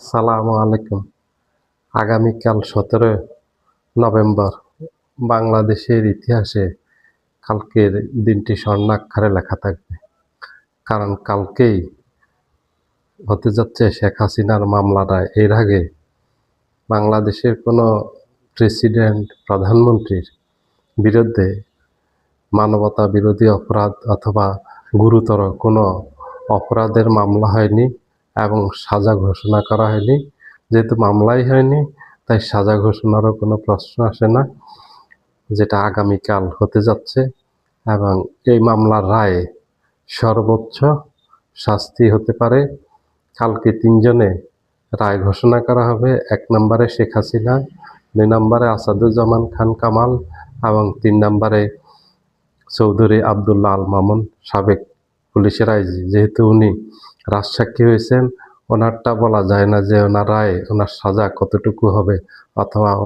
আসসালামু আলাইকুম। আগামীকাল সতেরো নভেম্বর বাংলাদেশের ইতিহাসে কালকের দিনটি স্বর্ণাক্ষরে লেখা থাকবে। কারণ কালকেই হতে যাচ্ছে শেখ হাসিনার মামলাটা। এর আগে বাংলাদেশের কোনো প্রেসিডেন্ট, প্রধানমন্ত্রীর বিরুদ্ধে মানবতা বিরোধী অপরাধ অথবা গুরুতর কোনো অপরাধের মামলা হয়নি। এবং সাজা ঘোষণা করা হয়নি। যেহেতু মামলাই হয়নি, তাই সাজা ঘোষণারও কোনো প্রশ্ন আসে না, যেটা আগামীকাল হতে যাচ্ছে। এবং এই মামলার রায়ে সর্বোচ্চ শাস্তি হতে পারে। কালকে তিনজনে রায় ঘোষণা করা হবে। এক নম্বরে শেখ হাসিনা, দুই নম্বরে আসাদুজ্জামান খান কামাল এবং তিন নম্বরে চৌধুরী আবদুল্লাহ আল মামুন, সাবেক পুলিশের আইজি। যেহেতু উনি রাজসাক্ষী হয়েছেন, ওনারটা বলা যায় না যে ওনার রায়, ওনার সাজা কতটুকু হবে অথবা